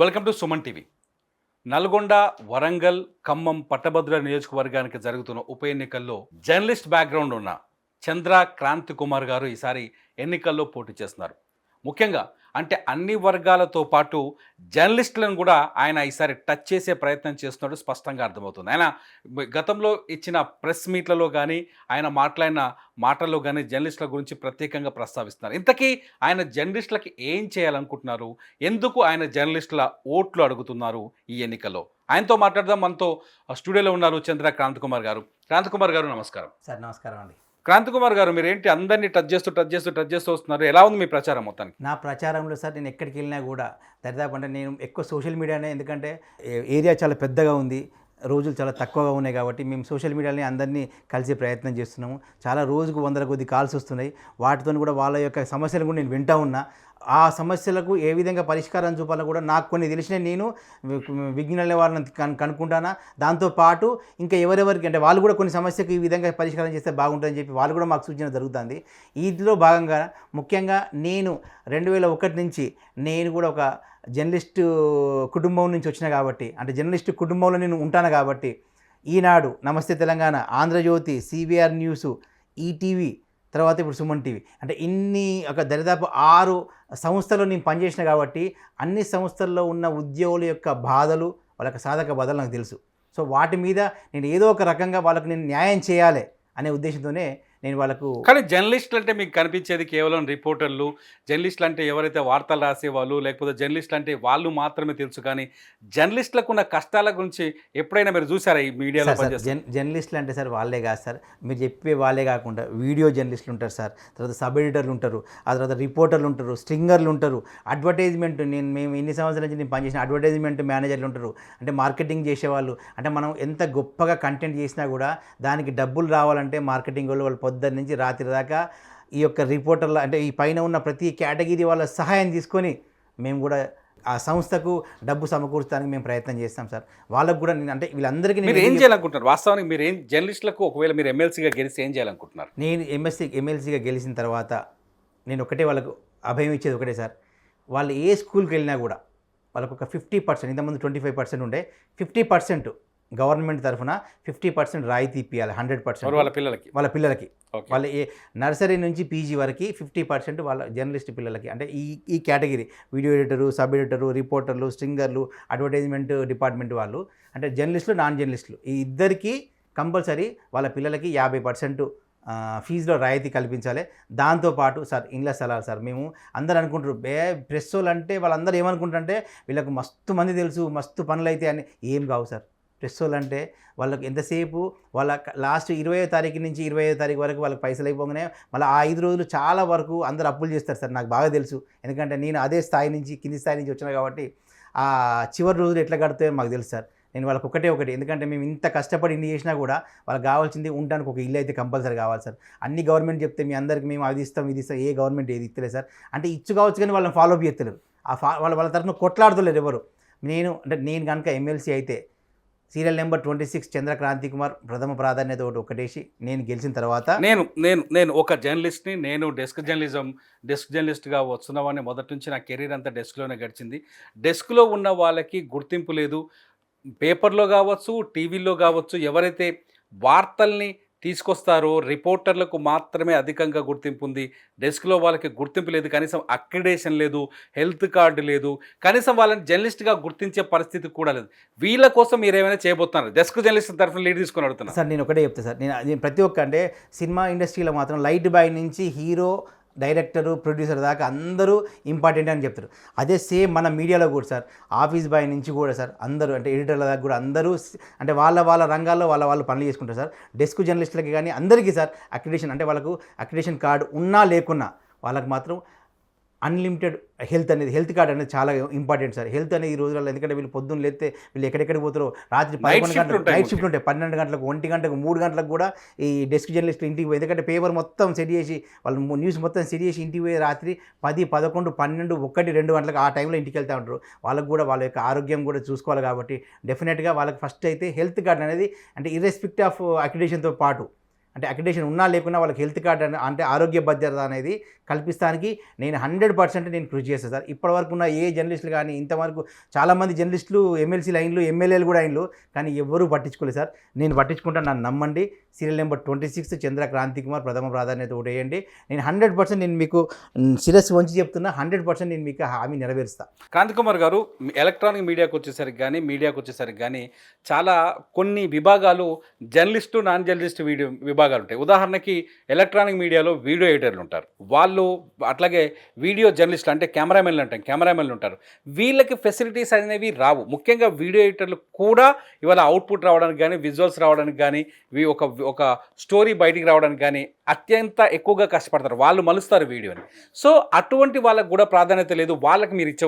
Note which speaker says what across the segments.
Speaker 1: Welcome to Suman TV. Nalgonda Warangal Khammam పట్టభద్రుల నియోజకవర్గానికి జరుగుతున్న ఉప ఎన్నికల్లో జర్నలిస్ట్ బ్యాక్గ్రౌండ్ ఉన్న చంద్ర క్రాంతి కుమార్ గారు ఈసారి ఎన్నికల్లో పోటీ చేస్తున్నారు. ముఖ్యంగా అంటే అన్ని వర్గాలతో పాటు జర్నలిస్టులను కూడా ఆయన ఈసారి టచ్ చేసే ప్రయత్నం చేస్తున్నాడు స్పష్టంగా అర్థమవుతుంది. ఆయన గతంలో ఇచ్చిన ప్రెస్ మీట్లలో కానీ ఆయన మాట్లాడిన మాటల్లో కానీ జర్నలిస్టుల గురించి ప్రత్యేకంగా ప్రస్తావిస్తున్నారు. ఇంతకీ ఆయన జర్నలిస్టులకి ఏం చేయాలనుకుంటున్నారు? ఎందుకు ఆయన జర్నలిస్టుల ఓట్లు అడుగుతున్నారు ఈ ఎన్నికల్లో? ఆయనతో మాట్లాడదాం. మనతో స్టూడియోలో ఉన్నారు చంద్ర క్రాంత్ కుమార్ గారు. క్రాంత్ కుమార్ గారు నమస్కారం.
Speaker 2: సార్ నమస్కారం అండి.
Speaker 1: క్రాంతి కుమార్ గారు మీరు ఏంటి అందరినీ టచ్ చేస్తూ టచ్ చేస్తూ టచ్ చేస్తూ వస్తున్నారు? ఎలా ఉంది మీ ప్రచారం మొత్తానికి?
Speaker 2: నా ప్రచారంలో సార్ నేను ఎక్కడికి వెళ్ళినా కూడా దరిదాపు అంటే నేను ఎక్కువ సోషల్ మీడియానే ఎందుకంటే ఏరియా చాలా పెద్దగా ఉంది. రోజులు చాలా తక్కువగా ఉన్నాయి కాబట్టి మేము సోషల్ మీడియాని అందరినీ కలిసే ప్రయత్నం చేస్తున్నాము. చాలా రోజుకు వందల కొద్ది కాల్స్ వస్తున్నాయి. వాటితో కూడా వాళ్ళ యొక్క సమస్యలు కూడా నేను వింటా ఉన్నా. ఆ సమస్యలకు ఏ విధంగా పరిష్కారం చూపాలో కూడా నాకు కొన్ని తెలిసిన నేను వి- విజ్ఞాన వాళ్ళని కనుక్కుంటానా. దాంతోపాటు ఇంకా ఎవరెవరికి అంటే వాళ్ళు కూడా కొన్ని సమస్యకు ఈ విధంగా పరిష్కారం చేస్తే బాగుంటుందని చెప్పి వాళ్ళు కూడా మాకు సూచన జరుగుతుంది. వీటిలో భాగంగా ముఖ్యంగా నేను రెండు వేల ఒకటి నుంచి నేను కూడా ఒక జర్నలిస్టు కుటుంబం నుంచి వచ్చిన కాబట్టి అంటే జర్నలిస్టు కుటుంబంలో నేను ఉంటాను కాబట్టి Eenadu Namaste Telangana Andhra Jyothi CBR news ETV తర్వాత ఇప్పుడు సుమన్ టీవీ. అంటే ఇన్ని ఒక దరిదాపు ఆరు సంస్థలు నేను పనిచేసిన కాబట్టి అన్ని సంస్థల్లో ఉన్న ఉద్యోగుల యొక్క బాధలు వాళ్ళ యొక్క సాధక బాధలు నాకు తెలుసు. సో వాటి మీద నేను ఏదో ఒక రకంగా వాళ్ళకు నేను న్యాయం చేయాలి అనే ఉద్దేశంతోనే నేను వాళ్ళకు
Speaker 1: కానీ జర్నలిస్టులు అంటే మీకు కనిపించేది కేవలం రిపోర్టర్లు. జర్నలిస్టులు అంటే ఎవరైతే వార్తలు రాసేవాళ్ళు లేకపోతే జర్నలిస్టులు అంటే వాళ్ళు మాత్రమే తెలుసు. కానీ జర్నలిస్టులకు ఉన్న కష్టాల గురించి ఎప్పుడైనా మీరు చూసారా ఈ మీడియాలో
Speaker 2: జర్నలిస్టులు అంటే సార్ వాళ్ళే కాదు సార్. మీరు చెప్పే వాళ్ళే కాకుండా వీడియో జర్నలిస్టులు ఉంటారు సార్. తర్వాత సబ్ ఎడిటర్లు ఉంటారు. ఆ తర్వాత రిపోర్టర్లు ఉంటారు స్ట్రింగర్లు ఉంటారు. అడ్వర్టైజ్మెంట్ నేను మేము ఎన్ని సంవత్సరాల నుంచి నేను పనిచేసిన అడ్వర్టైజ్మెంట్ మేనేజర్లు ఉంటారు. అంటే మార్కెటింగ్ చేసేవాళ్ళు. అంటే మనం ఎంత గొప్పగా కంటెంట్ చేసినా కూడా దానికి డబ్బులు రావాలంటే మార్కెటింగ్ వాళ్ళు వాళ్ళు పొద్దున్న నుంచి రాత్రి దాకా ఈ యొక్క రిపోర్టర్ల అంటే ఈ పైన ఉన్న ప్రతి కేటగిరీ వాళ్ళ సహాయం తీసుకొని మేము కూడా ఆ సంస్థకు డబ్బు సమకూర్చడానికి మేము ప్రయత్నం చేస్తాం సార్. వాళ్ళకు కూడా నేను అంటే వీళ్ళందరికీ
Speaker 1: మీరు ఏం చేయాలనుకుంటున్నారు? వాస్తవానికి మీరు ఏం జర్నలిస్టులకు ఒకవేళ మీరు ఎమ్మెల్సీగా గెలిస్తే ఏం చేయాలనుకుంటున్నారు?
Speaker 2: నేను ఎంఎస్సీ ఎమ్మెల్సీగా గెలిచిన తర్వాత నేను ఒకటే వాళ్ళకు అభయం ఇచ్చేది ఒకటే సార్. వాళ్ళు ఏ స్కూల్కి వెళ్ళినా కూడా వాళ్ళకు ఒక ఫిఫ్టీ పర్సెంట్ ఇంతకుముందు ట్వంటీ ఫైవ్ పర్సెంట్ ఉండే ఫిఫ్టీ పర్సెంట్ గవర్నమెంట్ తరఫున ఫిఫ్టీ పర్సెంట్ రాయితీ ఇప్పించాలి హండ్రెడ్ పర్సెంట్.
Speaker 1: వాళ్ళ పిల్లలకి?
Speaker 2: వాళ్ళ పిల్లలకి. వాళ్ళ ఏ నర్సరీ నుంచి పీజీ వరకు ఫిఫ్టీ పర్సెంట్ వాళ్ళ జర్నలిస్ట్ పిల్లలకి. అంటే ఈ ఈ category video editor sub editor రిపోర్టర్లు స్ట్రింగర్లు అడ్వర్టైజ్మెంట్ డిపార్ట్మెంట్ వాళ్ళు అంటే జర్నలిస్టులు నాన్ జర్నలిస్టులు ఈ ఇద్దరికి కంపల్సరీ వాళ్ళ పిల్లలకి యాభై పర్సెంట్ ఫీజులో రాయితీ కల్పించాలి. దాంతోపాటు సార్ ఇంగ్ల స్థలాలు సార్ మేము అందరు అనుకుంటారు బే ప్రెస్ వాళ్ళు అంటే వాళ్ళందరూ ఏమనుకుంటారంటే వీళ్ళకు మస్తు మంది తెలుసు మస్తు పనులు అయితే అని. ఏం కావు సార్. ప్రెస్ అంటే వాళ్ళకి ఎంతసేపు వాళ్ళ లాస్ట్ ఇరవై తారీఖు నుంచి ఇరవై తారీఖు వరకు వాళ్ళకి పైసలు అయిపోగానే మళ్ళీ ఆ ఐదు రోజులు చాలా వరకు అందరు అప్పులు చేస్తారు సార్ నాకు బాగా తెలుసు. ఎందుకంటే నేను అదే స్థాయి నుంచి కింది స్థాయి నుంచి వచ్చిన కాబట్టి ఆ చివరి రోజులు ఎట్లా గడుతాయో మాకు తెలుసు సార్. నేను వాళ్ళకి ఒకటే ఒకటి ఎందుకంటే మేము ఇంత కష్టపడి ఇన్ని చేసినా కూడా వాళ్ళకి కావాల్సింది ఉండడానికి ఒక ఇల్లు అయితే కంపల్సరీ కావాలి సార్. అన్ని గవర్నమెంట్ చెప్తే మీ అందరికి మేము అది ఇస్తాం ఇది ఇస్తాం ఏ గవర్నమెంట్ ఏది ఇస్తలేదు సార్. అంటే ఇచ్చు కావచ్చు కానీ వాళ్ళని ఫాలో అప్ చేస్తలేరు ఆ ఫా వాళ్ళ వాళ్ళ తరఫున కొట్లాడుతలేరు ఎవరు. నేను అంటే నేను కనుక ఎమ్మెల్సీ అయితే serial number twenty six Chandrakranthi Kumar ప్రథమ ప్రాధాన్యత ఒకటి ఒకటేసి నేను గెలిచిన తర్వాత
Speaker 1: నేను నేను నేను ఒక జర్నలిస్ట్ని నేను డెస్క్ జర్నలిజం డెస్క్ జర్నలిస్ట్గా వస్తున్నవాడిని మొదటి నుంచి నా కెరీర్ అంతా డెస్క్లోనే గడిచింది. డెస్క్లో ఉన్న వాళ్ళకి గుర్తింపు లేదు. పేపర్లో కావచ్చు టీవీలో కావచ్చు ఎవరైతే వార్తల్ని తీసుకొస్తారో రిపోర్టర్లకు మాత్రమే అధికంగా గుర్తింపు ఉంది. డెస్క్లో వాళ్ళకి గుర్తింపు లేదు కనీసం అక్రిడేషన్ లేదు హెల్త్ కార్డు లేదు కనీసం వాళ్ళని జర్నలిస్ట్గా గుర్తించే పరిస్థితి కూడా లేదు. వీళ్ళ కోసం మీరు ఏమైనా చేయబోతున్నారు? డెస్క్ జర్నలిస్ట్ తరఫున లీడ్ తీసుకొని అడుగుతున్నారు
Speaker 2: సార్ నేను ఒకటే చెప్తాను సార్. నేను నేను ప్రతి ఒక్క అంటే సినిమా ఇండస్ట్రీలో మాత్రం లైట్ బాయ్ నుంచి హీరో డైరెక్టరు ప్రొడ్యూసర్ దాకా అందరూ ఇంపార్టెంట్ అని చెప్తారు. అదే సేమ్ మన మీడియాలో కూడా సార్ ఆఫీస్ బాయ్ నుంచి కూడా సార్ అందరూ అంటే ఎడిటర్ల దాకా కూడా అందరూ అంటే వాళ్ళ వాళ్ళ రంగాల్లో వాళ్ళ వాళ్ళు పనులు చేసుకుంటారు సార్. డెస్క్ జర్నలిస్టులకి కానీ అందరికీ సార్ అక్రిడేషన్ అంటే వాళ్ళకు అక్రిడేషన్ కార్డు ఉన్నా లేకున్నా వాళ్ళకి మాత్రం అన్లిమిటెడ్ హెల్త్ అనేది హెల్త్ కార్డ్ అనేది చాలా ఇంపార్టెంట్ సార్. హెల్త్ అనేది ఈ రోజులలో ఎందుకంటే వీళ్ళు పొద్దున్న లేస్తే వీళ్ళు ఎక్కడెక్కడికి పోతారో రాత్రి పదకొండు గంటలకు నైట్ షిఫ్ట్ ఉంటాయి. పన్నెండు గంటలకు ఒంటి గంటలకు మూడు గంటలకు కూడా ఈ డెస్క్ జర్నలిస్ట్ ఇంటికి పోయి ఎందుకంటే పేపర్ మొత్తం సెట్ చేసి వాళ్ళు న్యూస్ మొత్తం సెట్ చేసి ఇంటికి పోయి రాత్రి పది పదకొండు పన్నెండు ఒకటి రెండు గంటలకు ఆ టైంలో ఇంటికి వెళ్తూ ఉంటారు. వాళ్ళకు కూడా వాళ్ళ యొక్క ఆరోగ్యం కూడా చూసుకోవాలి కాబట్టి డెఫినెట్గా వాళ్ళకి ఫస్ట్ అయితే హెల్త్ కార్డ్ అనేది అంటే ఇర్రెస్పెక్ట్ ఆఫ్ అక్రిడేషన్తో పాటు అంటే అక్రిడేషన్ ఉన్నా లేకున్నా వాళ్ళకి హెల్త్ కార్డ్ అనే- అంటే ఆరోగ్య భద్రత అనేది కల్పిస్తానికి నేను హండ్రెడ్ పర్సెంట్ నేను కృషి చేస్తాను సార్. ఇప్పటివరకు ఉన్న ఏ జర్నలిస్టులు కానీ ఇంతవరకు చాలామంది జర్నలిస్టులు ఎమ్మెల్సీ లైన్లు ఎమ్మెల్యేలు కూడా అయినలు కానీ ఎవరూ పట్టించుకోలేదు సార్. నేను పట్టించుకుంటాను నన్ను నమ్మండి. Serial number twenty six Chandra Kranthi Kumar ప్రథమ ప్రాధాన్యత ఒకటి వేయండి. నేను హండ్రెడ్ పర్సెంట్ నేను మీకు మ్, శిరస్సు వంచి చెప్తున్నా హండ్రెడ్ పర్సెంట్ నేను మీకు హామీ నెరవేరుస్తాను
Speaker 1: క్రాంతికుమార్ గారు ఎలక్ట్రానిక్ మీడియాకు వచ్చేసరికి కానీ మీడియాకు వచ్చేసరికి కానీ చాలా కొన్ని విభాగాలు జర్నలిస్టు నాన్ జర్నలిస్ట్ వీడియో విభాగాలు ఉంటాయి. ఉదాహరణకి ఎలక్ట్రానిక్ మీడియాలో వీడియో ఎడిటర్లు ఉంటారు. వాళ్ళు అట్లాగే వీడియో జర్నలిస్టులు అంటే కెమెరామెన్లు ఉంటాయి కెమెరామెన్లు ఉంటారు. వీళ్ళకి ఫెసిలిటీస్ అనేవి రావు. ముఖ్యంగా వీడియో ఎడిటర్లు కూడా ఇవాళ అవుట్పుట్ రావడానికి కానీ విజువల్స్ రావడానికి కానీ ఒక ఒక స్టోరీ బయటికి రావడానికి కానీ అత్యంత ఎక్కువగా కష్టపడతారు. వాళ్ళు మలుస్తారు వీడియోని. సో అటువంటి వాళ్ళకు కూడా ప్రాధాన్యత లేదు. వాళ్ళకి మీరు ఇచ్చే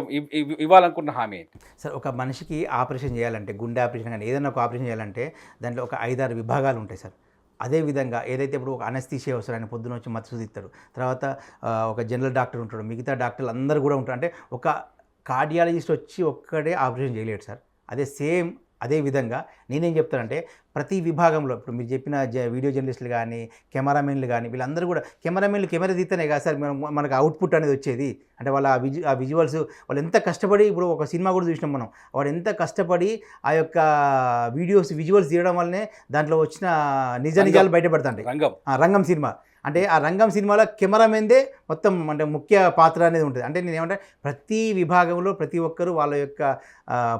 Speaker 1: ఇవ్వాలనుకున్న హామీ ఏంటి?
Speaker 2: సార్ ఒక మనిషికి ఆపరేషన్ చేయాలంటే గుండె ఆపరేషన్ కానీ ఏదైనా ఒక ఆపరేషన్ చేయాలంటే దాంట్లో ఒక ఐదారు విభాగాలు ఉంటాయి సార్. అదే విధంగా ఏదైతే ఇప్పుడు ఒక అనస్థీషియా వస్తారు ఆయన పొద్దున వచ్చి మత్తు ఇస్తారు తర్వాత ఒక జనరల్ డాక్టర్ ఉంటాడు మిగతా డాక్టర్లు అందరూ కూడా ఉంటారు. అంటే ఒక కార్డియాలజిస్ట్ వచ్చి ఒక్కడే ఆపరేషన్ చేయలేడు సార్. అదే సేమ్ అదే విధంగా నేనేం చెప్తానంటే ప్రతి విభాగంలో ఇప్పుడు మీరు చెప్పిన జ వీడియో జర్నలిస్టులు కానీ కెమెరామెన్లు కానీ వీళ్ళందరూ కూడా కెమెరామెన్లు కెమెరా తీస్తేనే కదా సార్ మనం మనకు అవుట్పుట్ అనేది వచ్చేది. అంటే వాళ్ళ ఆ విజు ఆ విజువల్స్ వాళ్ళు ఎంత కష్టపడి ఇప్పుడు ఒక సినిమా కూడా చూసినాం మనం వాడు ఎంత కష్టపడి ఆ యొక్క వీడియోస్ విజువల్స్ తీయడం వల్లనే దాంట్లో వచ్చిన నిజ నిజాలు బయటపడుతుంటాయి.
Speaker 1: రంగం.
Speaker 2: రంగం సినిమా. అంటే ఆ రంగం సినిమాలో కెమెరామెన్దే మొత్తం అంటే ముఖ్య పాత్ర అనేది ఉంటుంది. అంటే నేను ఏమంటే ప్రతి విభాగంలో ప్రతి ఒక్కరూ వాళ్ళ యొక్క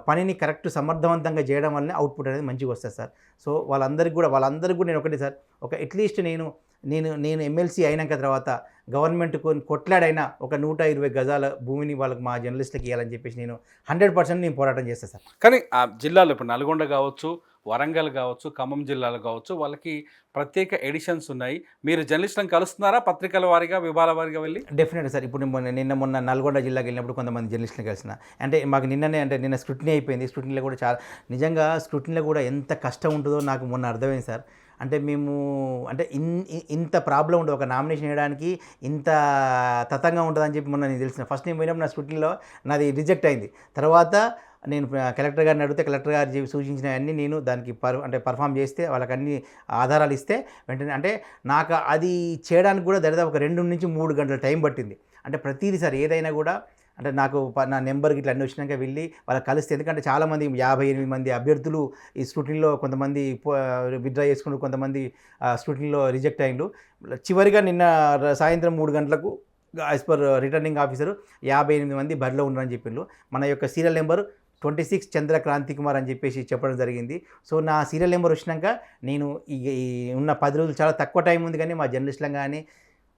Speaker 2: పనిని కరెక్ట్ సమర్థవంతంగా చేయడం వల్లనే అవుట్పుట్ అనేది మంచిగా వస్తుంది సార్. సో వాళ్ళందరికీ కూడా వాళ్ళందరికీ కూడా నేను ఒకటి సార్. ఒక అట్లీస్ట్ నేను నేను నేను ఎమ్మెల్సీ అయినాక తర్వాత గవర్నమెంట్ కొన్ని కొట్లాడైనా ఒక నూట ఇరవై గజాల భూమిని వాళ్ళకి మా జర్నలిస్టులకు ఇవ్వాలని చెప్పేసి నేను హండ్రెడ్ పర్సెంట్ నేను పోరాటం చేస్తాను సార్.
Speaker 1: కానీ ఆ జిల్లాలో ఇప్పుడు నల్గొండ కావచ్చు వరంగల్ కావచ్చు ఖమ్మం జిల్లాలో కావచ్చు వాళ్ళకి ప్రత్యేక ఎడిషన్స్ ఉన్నాయి. మీరు జర్నలిస్టులను కలుస్తున్నారా పత్రికల వారిగా విభాగాల వారిగా వెళ్ళి?
Speaker 2: Definite sir. ఇప్పుడు మొన్న నిన్న మొన్న నల్గొండ జిల్లాకి వెళ్ళినప్పుడు కొంతమంది జర్నలిస్టులు కలిసిన. అంటే మాకు నిన్ననే అంటే నిన్న స్క్రూటినీ అయిపోయింది. స్క్రూటినీలో కూడా చాలా నిజంగా స్క్రూటినీలో కూడా ఎంత కష్టం ఉంటుందో నాకు మొన్న అర్థమైంది సార్. అంటే మేము అంటే ఇన్ ఇంత ప్రాబ్లం ఉండదు. ఒక నామినేషన్ వేయడానికి ఇంత తతంగా ఉంటుందని చెప్పి మొన్న నేను తెలిసిన. ఫస్ట్ నేను పోయినప్పుడు నా స్కూటీలో నాది రిజెక్ట్ అయింది. తర్వాత నేను కలెక్టర్ గారిని అడిగితే కలెక్టర్ గారు సూచించినవన్నీ నేను దానికి పర్ అంటే పర్ఫామ్ చేస్తే వాళ్ళకి అన్ని ఆధారాలు ఇస్తే వెంటనే అంటే నాకు అది చేయడానికి కూడా దరిదాపు ఒక రెండు నుంచి మూడు గంటల టైం పట్టింది. అంటే ప్రతిదీ సార్ ఏదైనా కూడా అంటే నాకు నా నెంబర్కి ఇట్లా అన్నీ వచ్చినాక వెళ్ళి వాళ్ళకి కలిస్తే ఎందుకంటే చాలామంది యాభై ఎనిమిది మంది అభ్యర్థులు ఈ స్క్రూటినీలో కొంతమంది విత్డ్రా చేసుకుంటూ కొంతమంది స్క్రూటినీలో రిజెక్ట్ అయ్యిండు చివరిగా నిన్న సాయంత్రం మూడు గంటలకు యాజ్ పర్ రిటర్నింగ్ ఆఫీసర్ యాభై ఎనిమిది మంది బరిలో ఉన్నారని చెప్పిండ్రు. మన యొక్క serial number twenty six Chandra Kranthi Kumar అని చెప్పేసి చెప్పడం జరిగింది. సో నా సీరియల్ నెంబర్ వచ్చినాక నేను ఈ ఈ ఉన్న పది రోజులు చాలా తక్కువ టైం ఉంది కానీ మా జర్నలిస్టులం కానీ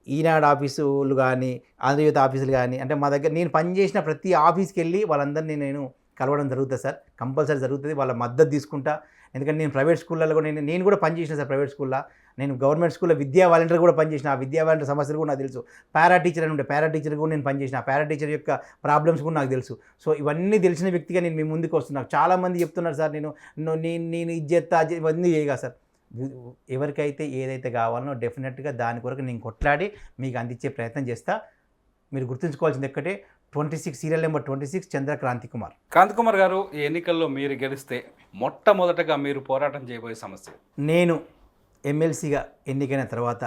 Speaker 2: ఈనాడు ఆఫీసులు కానీ ఆంధ్రజ్యోతి ఆఫీసులు కానీ అంటే మా దగ్గర నేను పనిచేసిన ప్రతి ఆఫీస్కి వెళ్ళి వాళ్ళందరినీ నేను కలవడం జరుగుతుంది సార్. కంపల్సరీ జరుగుతుంది. వాళ్ళ మద్దతు తీసుకుంటా. ఎందుకంటే నేను ప్రైవేట్ స్కూళ్ళలో కూడా నేను నేను కూడా పనిచేసిన సార్ ప్రైవేట్ స్కూల్లో. నేను గవర్నమెంట్ స్కూల్లో విద్యా వాలంటీర్ కూడా పనిచేసిన ఆ విద్యా వాలంటీర్ సమస్యలు కూడా నాకు తెలుసు. పారా టీచర్ అని ఉండే పారా టీచర్ కూడా నేను పనిచేసిన ఆ పారా టీచర్ యొక్క ప్రాబ్లమ్స్ కూడా నాకు తెలుసు. సో ఇవన్నీ తెలిసిన వ్యక్తిగా నేను మీ ముందుకు వస్తున్నాను చాలామంది చెప్తున్నారు సార్ నేను నేను నేను ఇది అది చేస్తా, ఇవన్నీ చేయగా సార్. ఎవరికైతే ఏదైతే కావాలనో డెఫినెట్గా దాని కొరకు నేను కొట్లాడి మీకు అందించే ప్రయత్నం చేస్తా. మీరు గుర్తుంచుకోవాల్సింది ఒక్కటే twenty six serial number twenty six Chandra Kranthi Kumar
Speaker 1: Kranthikumar garu ఈ ఎన్నికల్లో మీరు గెలిస్తే మొట్టమొదటగా మీరు పోరాటం చేయబోయే సమస్య
Speaker 2: నేను ఎమ్మెల్సీగా ఎన్నికైన తర్వాత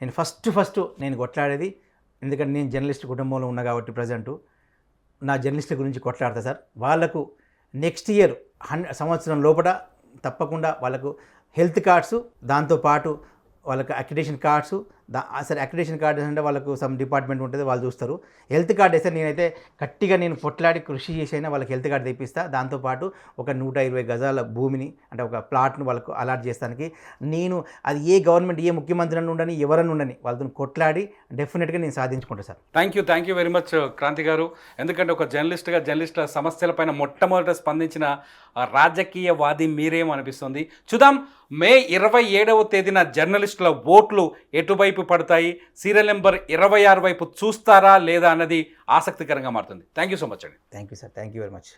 Speaker 2: నేను ఫస్ట్ ఫస్ట్ నేను కొట్లాడేది ఎందుకంటే నేను జర్నలిస్ట్ కుటుంబంలో ఉన్నా కాబట్టి ప్రజెంటు. నా జర్నలిస్టుల గురించి కొట్లాడతా సార్. వాళ్ళకు నెక్స్ట్ ఇయర్ హన్ సంవత్సరం లోపల తప్పకుండా వాళ్ళకు హెల్త్ కార్డ్స్ దాంతోపాటు వాళ్ళకి అక్రిడేషన్ కార్డ్స్ దా సరే అక్రిడేషన్ కార్డ్ అంటే వాళ్ళకు సమ్ డిపార్ట్మెంట్ ఉంటుంది వాళ్ళు చూస్తారు. హెల్త్ కార్డ్ అయితే నేనైతే గట్టిగా నేను పొట్లాడి కృషి చేసి అయినా వాళ్ళకి హెల్త్ కార్డ్ తెప్పిస్తా. దాంతోపాటు ఒక నూట ఇరవై గజాల భూమిని అంటే ఒక ప్లాట్ను వాళ్ళకు అలాట్ చేస్తానికి నేను అది ఏ గవర్నమెంట్ ఏ ముఖ్యమంత్రి అని ఉండని ఎవరన్నా ఉండని వాళ్ళతో కొట్లాడి డెఫినెట్గా నేను సాధించుకుంటాను sir.
Speaker 1: Thank you thank you very much Kranthi garu. ఎందుకంటే ఒక జర్నలిస్ట్గా జర్నలిస్టుల సమస్యలపైన మొట్టమొదట స్పందించిన రాజకీయవాది మీరేమో అనిపిస్తుంది చూద్దాం మే ఇరవై ఏడవ తేదీన జర్నలిస్టుల ఓట్లు ఎటువైపు పడతాయి. సీరియల్ నెంబర్ ఇరవై ఆరు వైపు చూస్తారా లేదా అన్నది ఆసక్తికరంగా మారుతుంది. థ్యాంక్ యూ సో మచ్ అండి.
Speaker 2: Thank you sir. Thank you very much.